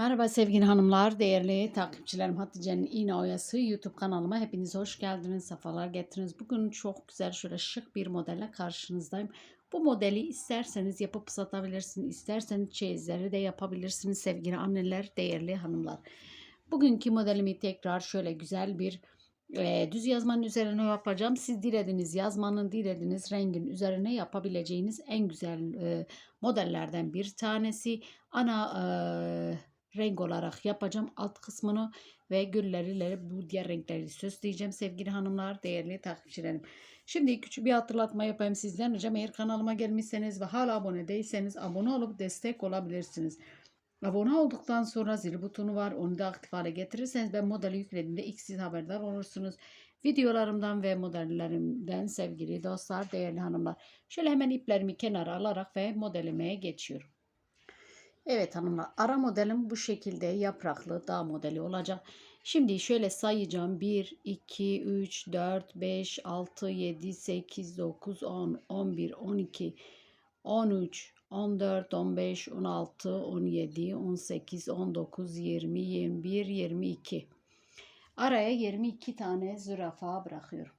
Merhaba sevgili hanımlar, değerli takipçilerim Hatice'nin İğne Oyası YouTube kanalıma hepiniz hoş geldiniz, sefalar getirdiniz. Bugün çok güzel şöyle şık bir modelle karşınızdayım. Bu modeli isterseniz yapıp satabilirsiniz, isterseniz çeyizleri de yapabilirsiniz sevgili anneler, değerli hanımlar. Bugünkü modelimi tekrar şöyle güzel bir e, düz yazmanın üzerine yapacağım. Siz dilediğiniz yazmanın, dilediğiniz rengin üzerine yapabileceğiniz en güzel e, modellerden bir tanesi. Ana e, renk olarak yapacağım alt kısmını ve gülleriyle bu diğer renkleri süsleyeceğim sevgili hanımlar, değerli takipçilerim. Şimdi küçük bir hatırlatma yapayım sizden ricam. Eğer kanalıma gelmişseniz ve hala abone değilseniz abone olup destek olabilirsiniz. Abone olduktan sonra zil butonu var. Onu da aktif hale getirirseniz ben modeli yüklediğimde ilk siz haberdar olursunuz. Videolarımdan ve modellerimden sevgili dostlar, değerli hanımlar. Şöyle hemen iplerimi kenara alarak ve modelime geçiyorum. Evet hanımlar ara modelim bu şekilde yapraklı dağ modeli olacak. Şimdi şöyle sayacağım 1, 2, 3, 4, 5, 6, 7, 8, 9, 10, 11, 12, 13, 14, 15, 16, 17, 18, 19, 20, 21, 22. Araya 22 tane zürafa bırakıyorum.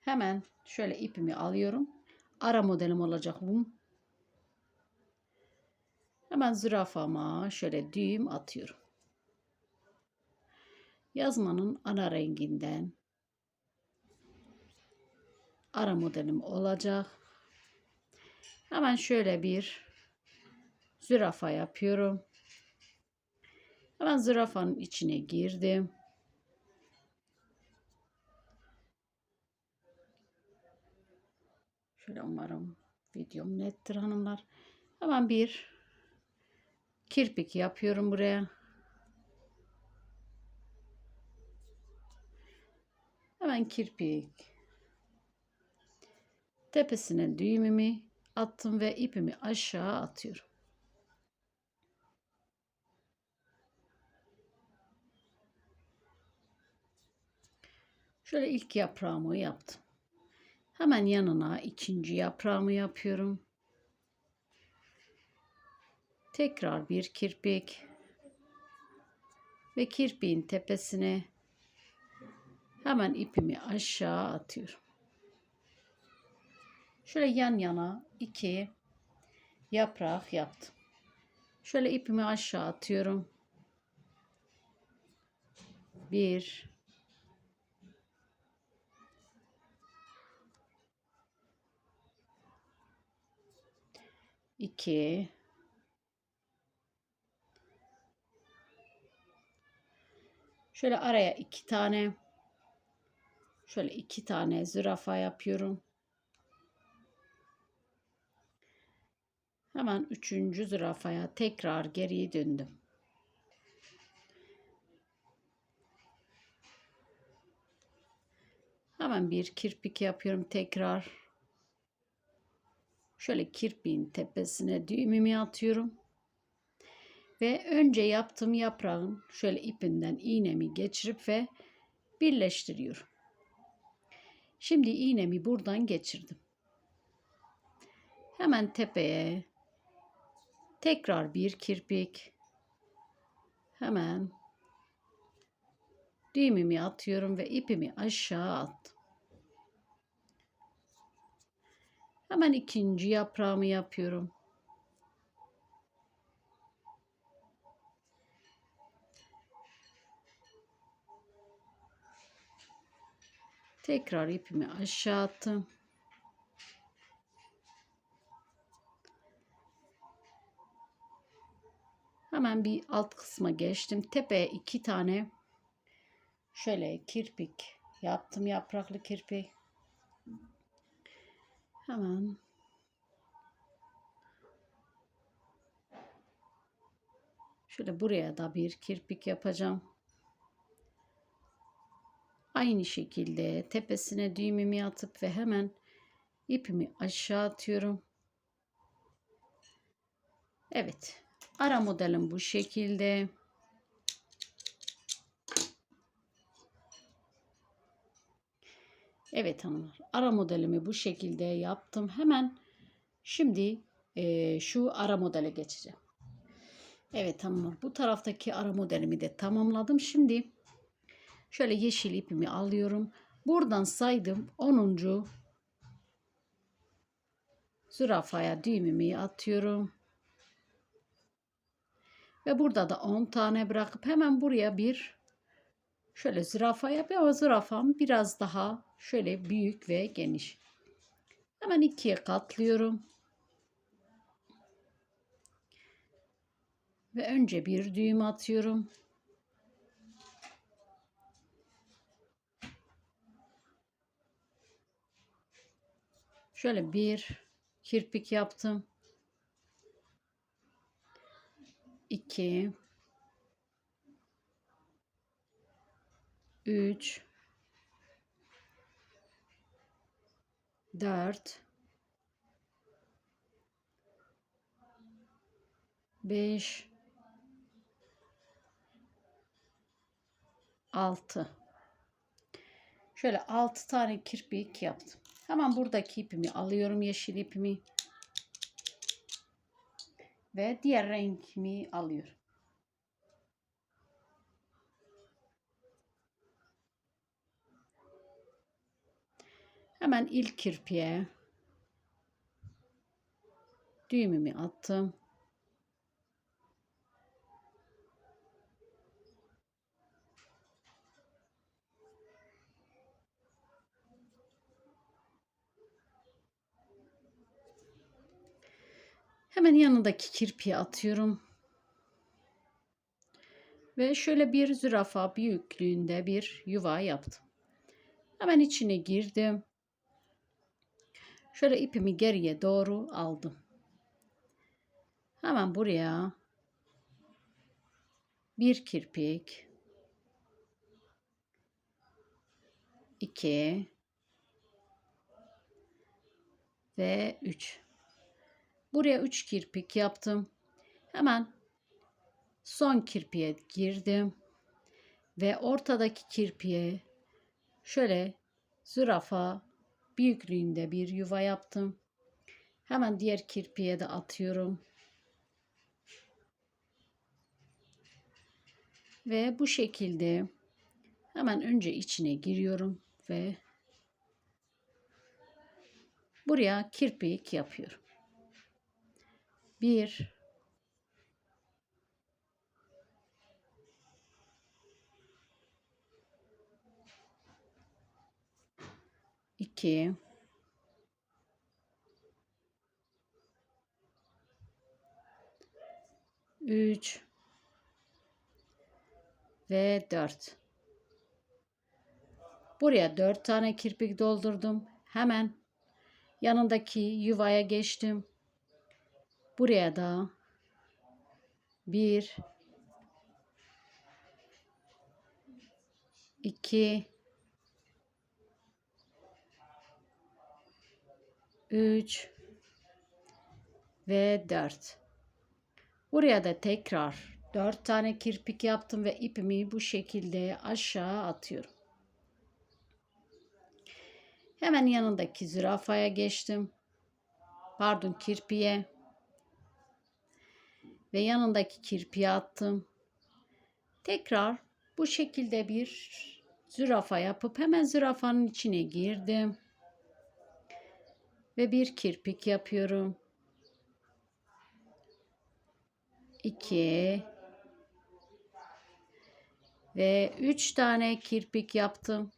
Hemen şöyle ipimi alıyorum. Ara modelim olacak bu. Hemen zürafama şöyle düğüm atıyorum. Yazmanın ana renginden ara modelim olacak. Hemen şöyle bir zürafa yapıyorum. Hemen zürafanın içine girdim. Şöyle umarım videom nettir hanımlar. Hemen bir kirpik yapıyorum buraya. Hemen kirpik. Tepesine düğümümü attım ve ipimi aşağı atıyorum. Şöyle ilk yaprağımı yaptım. Hemen yanına ikinci yaprağımı yapıyorum. Tekrar bir kirpik ve kirpiğin tepesine hemen ipimi aşağı atıyorum. Şöyle yan yana iki yaprak yaptım. Şöyle ipimi aşağı atıyorum. Bir iki Şöyle araya iki tane şöyle iki tane zürafa yapıyorum. Hemen üçüncü zürafaya tekrar geriye döndüm. Hemen bir kirpik yapıyorum tekrar. Şöyle kirpiğin tepesine düğümümü atıyorum. Ve önce yaptığım yaprağın şöyle ipinden iğnemi geçirip ve birleştiriyorum. Şimdi iğnemi buradan geçirdim. Hemen tepeye tekrar bir kirpik hemen düğümümü atıyorum ve ipimi aşağı attım. Hemen ikinci yaprağımı yapıyorum. Tekrar ipimi aşağı attım. Hemen bir alt kısma geçtim. Tepeye iki tane şöyle kirpik yaptım. Yapraklı kirpik. Hemen şöyle buraya da bir kirpik yapacağım. Aynı şekilde tepesine düğümümü atıp ve hemen ipimi aşağı atıyorum. Evet. Ara modelim bu şekilde. Evet hanımlar. Ara modelimi bu şekilde yaptım. Hemen şimdi e, şu ara modele geçeceğim. Evet tamam. Bu taraftaki ara modelimi de tamamladım. Şimdi şöyle yeşil ipimi alıyorum. Buradan saydım 10. zürafaya düğümümü atıyorum. Ve burada da 10 tane bırakıp hemen buraya bir şöyle zürafa yapıyorum. Ama zürafam biraz daha şöyle büyük ve geniş. Hemen ikiye katlıyorum. Ve önce bir düğüm atıyorum. Şöyle bir kirpik yaptım. 2 3 4 5 6 Şöyle 6 tane kirpik yaptım. Hemen buradaki ipimi alıyorum yeşil ipimi. Ve diğer renkimi alıyorum. Hemen ilk kirpiğe düğümümü attım. Hemen yanındaki kirpiği atıyorum. Ve şöyle bir zürafa büyüklüğünde bir yuva yaptım. Hemen içine girdim. Şöyle ipimi geriye doğru aldım. Hemen buraya bir kirpik, iki ve üç. Buraya 3 kirpik yaptım. Hemen son kirpiğe girdim. Ve ortadaki kirpiğe şöyle zürafa büyüklüğünde bir yuva yaptım. Hemen diğer kirpiğe de atıyorum. Ve bu şekilde hemen önce içine giriyorum ve buraya kirpik yapıyorum. Bir, iki, üç ve dört. Buraya dört tane kirpik doldurdum. Hemen yanındaki yuvaya geçtim. Buraya da bir, iki, üç ve dört. Buraya da tekrar dört tane kirpik yaptım ve ipimi bu şekilde aşağı atıyorum. Hemen yanındaki zürafaya geçtim. Pardon kirpiye ve yanındaki kirpiği attım. Tekrar bu şekilde bir zürafa yapıp hemen zürafanın içine girdim. Ve bir kirpik yapıyorum. 2 ve 3 tane kirpik yaptım.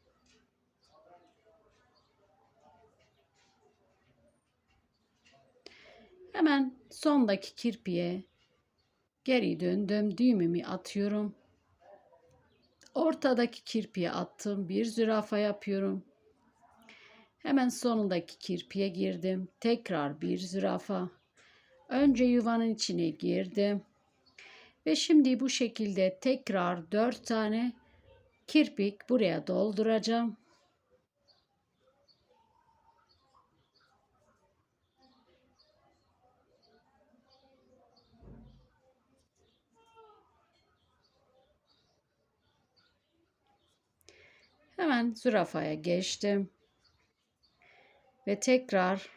Hemen sondaki kirpiğe Geri döndüm. Düğümümü atıyorum. Ortadaki kirpiye attım. Bir zürafa yapıyorum. Hemen sonundaki kirpiye girdim. Tekrar bir zürafa. Önce yuvanın içine girdim. Ve şimdi bu şekilde tekrar dört tane kirpik buraya dolduracağım. Hemen zürafaya geçtim. Ve tekrar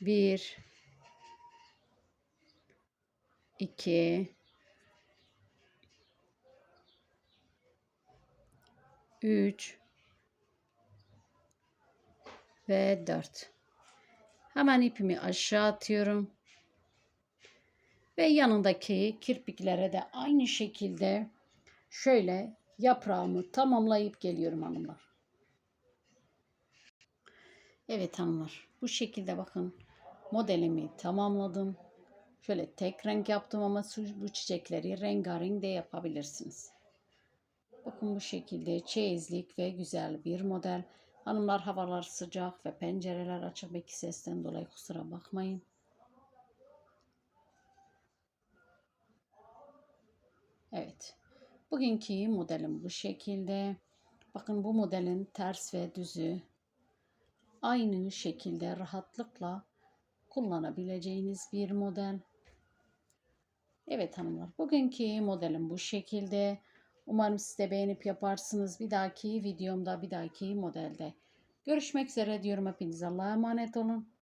bir 2 3 ve 4 hemen ipimi aşağı atıyorum ve yanındaki kirpiklere de aynı şekilde şöyle yaprağımı tamamlayıp geliyorum hanımlar. Evet hanımlar bu şekilde bakın modelimi tamamladım. Şöyle tek renk yaptım ama bu çiçekleri rengarenk de yapabilirsiniz. Bakın bu şekilde çeyizlik ve güzel bir model. Hanımlar havalar sıcak ve pencereler açık belki sesten dolayı kusura bakmayın. Evet. Bugünkü modelim bu şekilde. Bakın bu modelin ters ve düzü aynı şekilde rahatlıkla kullanabileceğiniz bir model. Evet hanımlar, bugünkü modelim bu şekilde. Umarım siz de beğenip yaparsınız. Bir dahaki videomda, bir dahaki modelde. Görüşmek üzere diyorum. Hepiniz Allah'a emanet olun.